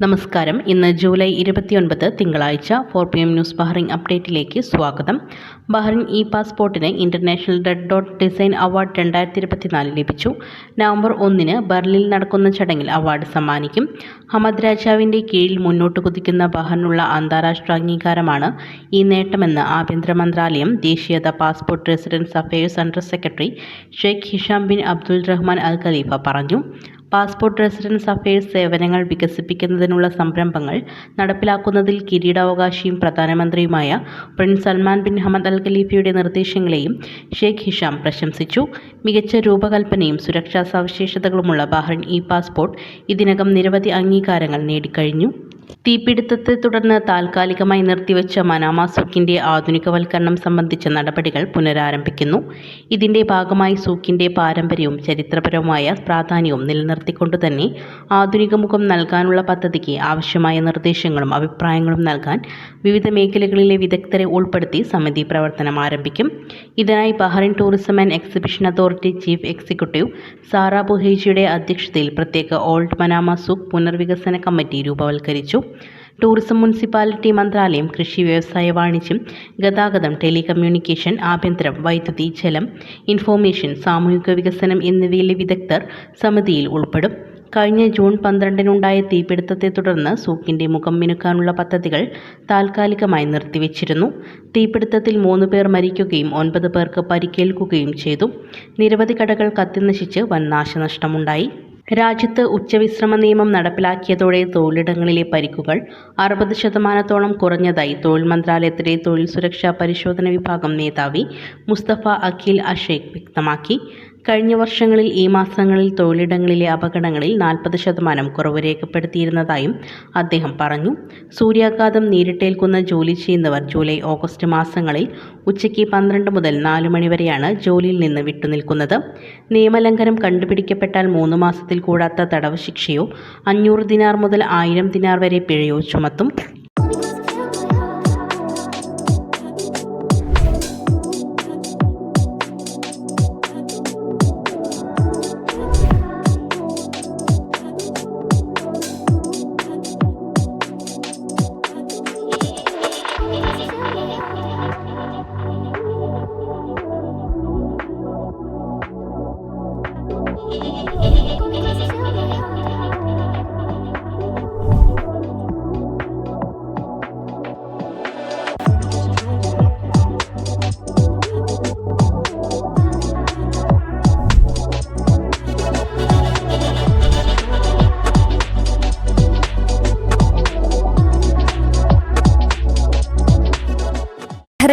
നമസ്കാരം. ഇന്ന് ജൂലൈ ഇരുപത്തിയൊൻപത് തിങ്കളാഴ്ച four P M news Bahrain അപ്ഡേറ്റിലേക്ക് സ്വാഗതം. ബഹ്റിൻ ഇ പാസ്പോർട്ടിന് international red dot design award രണ്ടായിരത്തി ഇരുപത്തിനാല് ലഭിച്ചു. നവംബർ ഒന്നിന് ബർലിനിൽ നടക്കുന്ന ചടങ്ങിൽ അവാർഡ് സമ്മാനിക്കും. ഹമദ് രാജാവിന്റെ കീഴിൽ മുന്നോട്ട് കുതിക്കുന്ന ബഹ്റിനുള്ള അന്താരാഷ്ട്ര അംഗീകാരമാണ് ഈ നേട്ടമെന്ന് ആഭ്യന്തര മന്ത്രാലയം ദേശീയത passport residence affairs under secretary Sheikh Hisham bin Abdul Rahman Al Khalifa പറഞ്ഞു. പാസ്പോർട്ട് റെസിഡൻസ് അഫയേഴ്സ് സേവനങ്ങൾ വികസിപ്പിക്കുന്നതിനുള്ള സംരംഭങ്ങൾ നടപ്പിലാക്കുന്നതിൽ കിരീടാവകാശിയും പ്രധാനമന്ത്രിയുമായ Prince Salman bin Hamad Al ഖലീഫയുടെ നിർദ്ദേശങ്ങളെയും ഷെയ്ഖ് ഹിഷാം പ്രശംസിച്ചു. മികച്ച രൂപകൽപ്പനയും സുരക്ഷാ സവിശേഷതകളുമുള്ള ബഹ്റിൻ ഇ പാസ്പോർട്ട് ഇതിനകം നിരവധി അംഗീകാരങ്ങൾ നേടിക്കഴിഞ്ഞു. തീപിടുത്തത്തെ തുടർന്ന് താൽക്കാലികമായി നിർത്തിവെച്ച മനാമ സൂക്കിന്റെ ആധുനികവൽക്കരണം സംബന്ധിച്ച നടപടികൾ പുനരാരംഭിക്കുന്നു. ഇതിന്റെ ഭാഗമായി സൂക്കിന്റെ പാരമ്പര്യവും ചരിത്രപരവുമായ പ്രാധാന്യവും നിലനിർത്തിക്കൊണ്ട് തന്നെ ആധുനിക മുഖം നൽകാനുള്ള പദ്ധതിക്ക് ആവശ്യമായ നിർദ്ദേശങ്ങളും അഭിപ്രായങ്ങളും നൽകാൻ വിവിധ മേഖലകളിലെ വിദഗ്ധരെ ഉൾപ്പെടുത്തി സമിതി പ്രവർത്തനം ആരംഭിക്കും. ഇതിനായി Bahrain tourism and exhibition authority chief executive Sara ബുഹേജിയുടെ അധ്യക്ഷതയിൽ പ്രത്യേക ഓൾഡ് മനാമ സൂക്ക് പുനർവികസന കമ്മിറ്റി രൂപവൽക്കരിച്ചു. ടൂറിസം മുനിസിപ്പാലിറ്റി മന്ത്രാലയം കൃഷി വ്യവസായ വാണിജ്യം ഗതാഗതം ടെലികമ്മ്യൂണിക്കേഷൻ ആഭ്യന്തരം വൈദ്യുതി ജലം ഇൻഫോർമേഷൻ സാമൂഹിക വികസനം എന്നിവയിലെ വിദഗ്ധർ സമിതിയിൽ ഉൾപ്പെടും. കഴിഞ്ഞ ജൂൺ പന്ത്രണ്ടിനുണ്ടായ തീപിടുത്തത്തെ തുടർന്ന് സൂക്കിന്റെ മുഖം മിനുക്കാനുള്ള പദ്ധതികൾ താൽക്കാലികമായി നിർത്തിവച്ചിരുന്നു. തീപിടുത്തത്തിൽ മൂന്ന് പേർ മരിക്കുകയും ഒൻപത് പേർക്ക് പരിക്കേൽക്കുകയും ചെയ്തു. നിരവധി കടകൾ കത്തിനശിച്ച് വൻ നാശനഷ്ടമുണ്ടായി. രാജ്യത്ത് ഉച്ചവിശ്രമ നിയമം നടപ്പിലാക്കിയതോടെ തൊഴിലിടങ്ങളിലെ പരിക്കുകൾ അറുപത് ശതമാനത്തോളം കുറഞ്ഞതായി തൊഴിൽ മന്ത്രാലയത്തിലെ തൊഴിൽ സുരക്ഷാ പരിശോധന വിഭാഗം മേധാവി മുസ്തഫ അഖിൽ അഷേഖ് വ്യക്തമാക്കി. കഴിഞ്ഞ വർഷങ്ങളിൽ ഈ മാസങ്ങളിൽ തൊഴിലിടങ്ങളിലെ അപകടങ്ങളിൽ നാൽപ്പത് ശതമാനം കുറവ് രേഖപ്പെടുത്തിയിരുന്നതായും അദ്ദേഹം പറഞ്ഞു. സൂര്യാഘാതം നേരിട്ടേൽക്കുന്ന ജോലി ചെയ്യുന്നവർ ജൂലൈ ഓഗസ്റ്റ് മാസങ്ങളിൽ ഉച്ചയ്ക്ക് പന്ത്രണ്ട് മുതൽ നാല് മണിവരെയാണ് ജോലിയിൽ നിന്ന് വിട്ടുനിൽക്കുന്നത്. നിയമലംഘനം കണ്ടുപിടിക്കപ്പെട്ടാൽ മൂന്ന് മാസത്തിൽ കൂടാത്ത തടവ് ശിക്ഷയോ അഞ്ഞൂറ് ദിനാർ മുതൽ ആയിരം ദിനാർ വരെ പിഴയോ ചുമത്തും.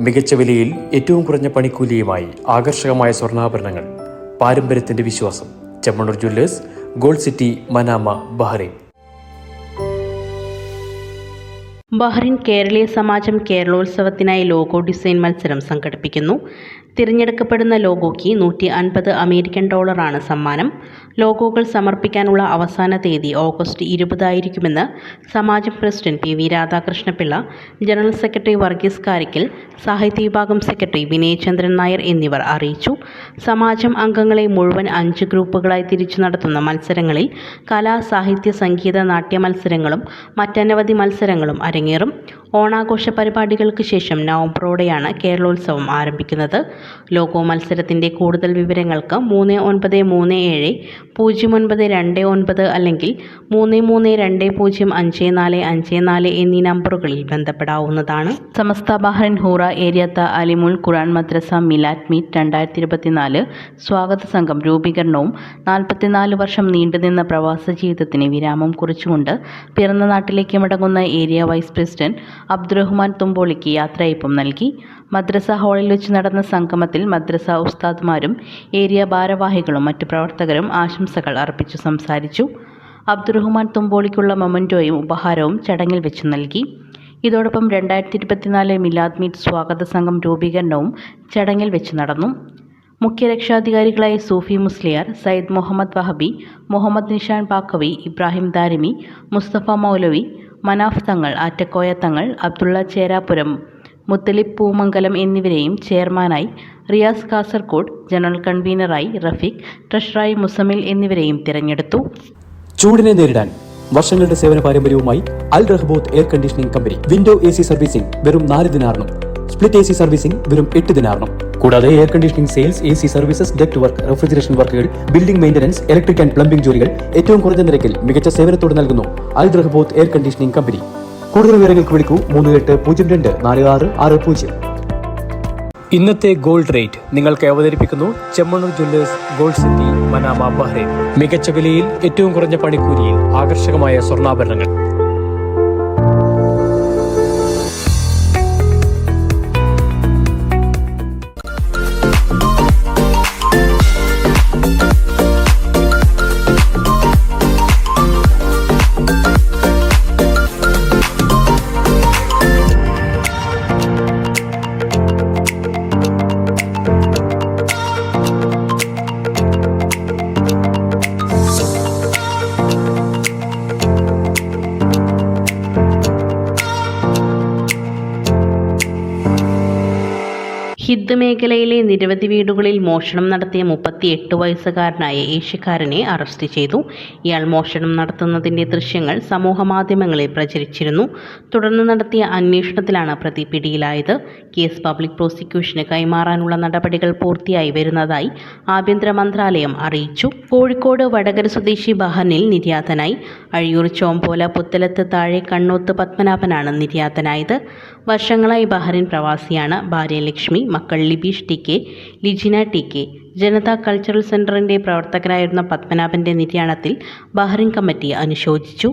മികച്ച വിലയിൽ ഏറ്റവും കുറഞ്ഞ പണിക്കൂലിയുമായി ആകർഷകമായ സ്വർണാഭരണങ്ങൾ. പാരമ്പര്യത്തിന്റെ വിശ്വാസം. Chemmanur jewellers gold city Manama Bahrain. Bahrain കേരളീയ സമാജം കേരളോത്സവത്തിനായി ലോഗോ ഡിസൈൻ മത്സരം സംഘടിപ്പിക്കുന്നു. തിരഞ്ഞെടുക്കപ്പെടുന്ന ലോഗോയ്ക്ക് നൂറ്റി അൻപത് അമേരിക്കൻ ഡോളറാണ് സമ്മാനം. ലോഗോകൾ സമർപ്പിക്കാനുള്ള അവസാന തീയതി ഓഗസ്റ്റ് ഇരുപതായിരിക്കുമെന്ന് സമാജം president P V Radhakrishnapillai general secretary Varghese Karikkal സാഹിത്യ വിഭാഗം സെക്രട്ടറി വിനയചന്ദ്രൻ നായർ എന്നിവർ അറിയിച്ചു. സമാജം അംഗങ്ങളെ മുഴുവൻ അഞ്ച് ഗ്രൂപ്പുകളായി തിരിച്ചു നടത്തുന്ന മത്സരങ്ങളിൽ കലാ സാഹിത്യ സംഗീത നാട്യ മത്സരങ്ങളും മറ്റനവധി മത്സരങ്ങളും അരങ്ങേറും. ഓണാഘോഷ പരിപാടികൾക്ക് ശേഷം നവംബറോടെയാണ് കേരളോത്സവം ആരംഭിക്കുന്നത്. ലോഗോ മത്സരത്തിന്റെ കൂടുതൽ വിവരങ്ങൾക്ക് മൂന്ന് ഒൻപത് മൂന്ന് ഏഴ് പൂജ്യം ഒൻപത് രണ്ട് ഒൻപത് അല്ലെങ്കിൽ മൂന്ന് മൂന്ന് രണ്ട് പൂജ്യം അഞ്ച് നാല് അഞ്ച് നാല് എന്നീ നമ്പറുകളിൽ ബന്ധപ്പെടാവുന്നതാണ്. സമസ്ത ബഹ്റൻ ഹൂറ ഏരിയത്ത അലിമുൽ ഖുറാൻ മദ്രസ മിലാറ്റ് മീറ്റ് രണ്ടായിരത്തി ഇരുപത്തിനാല് സ്വാഗത സംഘം രൂപീകരണവും നാൽപ്പത്തിനാല് വർഷം നീണ്ടുനിന്ന പ്രവാസ ജീവിതത്തിന് വിരാമം കുറിച്ചുകൊണ്ട് പിറന്ന നാട്ടിലേക്ക് മടങ്ങുന്ന ഏരിയ വൈസ് പ്രസിഡന്റ് അബ്ദുറഹ്മാൻ തുമ്പോളിക്ക് യാത്രയപ്പം നൽകി. മദ്രസ ഹാളിൽ വെച്ച് നടന്ന സംഗമത്തിൽ മദ്രസ ഉസ്താദ്മാരും ഏരിയ ഭാരവാഹികളും മറ്റു പ്രവർത്തകരും ആശംസകൾ അർപ്പിച്ചു സംസാരിച്ചു. അബ്ദുറഹ്മാൻ തുമ്പോളിക്കുള്ള മൊമന്റോയും ഉപഹാരവും ചടങ്ങിൽ വെച്ച് നൽകി. ഇതോടൊപ്പം രണ്ടായിരത്തി ഇരുപത്തിനാല് മിലാദ് മീറ്റ് സ്വാഗത സംഘം രൂപീകരണവും ചടങ്ങിൽ വെച്ച് നടന്നു. മുഖ്യ രക്ഷാധികാരികളായ സൂഫി മുസ്ലിയാർ സയ്യിദ് മുഹമ്മദ് വഹബി മുഹമ്മദ് നിഷാൻ പാക്കവി ഇബ്രാഹിം ദാരിമി മുസ്തഫ മൗലവി മനാഫ് തങ്ങൾ ആറ്റക്കോയ തങ്ങൾ അബ്ദുള്ള ചേരാപുരം മുത്തലിബ് പൂമംഗലം എന്നിവരെയും ചെയർമാനായി റിയാസ് കാസർകോട് ജനറൽ കൺവീനറായി റഫീഖ് ട്രഷറായി മുസമിൽ എന്നിവരെയും തിരഞ്ഞെടുത്തു. ചൂടിനെ നേരിടാൻ വർഷങ്ങളുടെ സേവന പാരമ്പര്യവുമായി Al Rahboth air conditioning company window A C servicing വെറും നാല് ദിനാറിനും സ്പ്ലിറ്റ് എ സി സർവീസിംഗ് വെറും എട്ട് ദിനാറിനും കൂടാതെ air conditioning sales A C services duct work refrigeration വർക്കുകൾ building maintenance electric and plumbing ജോലികൾ ഏറ്റവും കുറഞ്ഞ നിരക്കിൽ മികച്ച സേവനത്തോടെ നൽകുന്നു Al Rahboth air conditioning company. കൂടുതൽ വിവരങ്ങൾക്ക് വിളിക്കൂ മൂന്ന് എട്ട് പൂജ്യം രണ്ട് നാല് ആറ് ആറ് പൂജ്യം. ഇന്നത്തെ ഗോൾഡ് റേറ്റ് നിങ്ങൾക്ക് അവതരിപ്പിക്കുന്നു Chemmanur jewellers gold city Manama Bahrain. മികച്ച വിലയിൽ ഏറ്റവും കുറഞ്ഞ പണിക്കൂലിയിൽ ആകർഷകമായ സ്വർണാഭരണങ്ങൾ. മേഖലയിലെ നിരവധി വീടുകളിൽ മോഷണം നടത്തിയ മുപ്പത്തിയെട്ട് വയസ്സുകാരനായ ഏഷ്യക്കാരനെ അറസ്റ്റ് ചെയ്തു. ഇയാൾ മോഷണം നടത്തുന്നതിന്റെ ദൃശ്യങ്ങൾ സമൂഹമാധ്യമങ്ങളിൽ പ്രചരിച്ചിരുന്നു. തുടർന്ന് നടത്തിയ അന്വേഷണത്തിലാണ് പ്രതി പിടിയിലായത്. കേസ് പബ്ലിക് പ്രോസിക്യൂഷന് കൈമാറാനുള്ള നടപടികൾ പൂർത്തിയായി വരുന്നതായി ആഭ്യന്തര മന്ത്രാലയം അറിയിച്ചു. കോഴിക്കോട് വടകര സ്വദേശി ബഹനിൽ നിര്യാതനായി. അഴിയൂർ ചോമ്പോല പുത്തലത്ത് താഴെ കണ്ണോത്ത് പത്മനാഭനാണ് നിര്യാതനായത്. വർഷങ്ങളായി ബഹറിൻ പ്രവാസിയാണ്. ഭാര്യ ലക്ഷ്മി മക്കൾ Libeesh T K Lijina T K Janata cultural സെന്ററിന്റെ പ്രവർത്തകരായിരുന്ന പത്മനാഭന്റെ നിര്യാണത്തിൽ ബഹറിൻ കമ്മിറ്റി അനുശോചിച്ചു.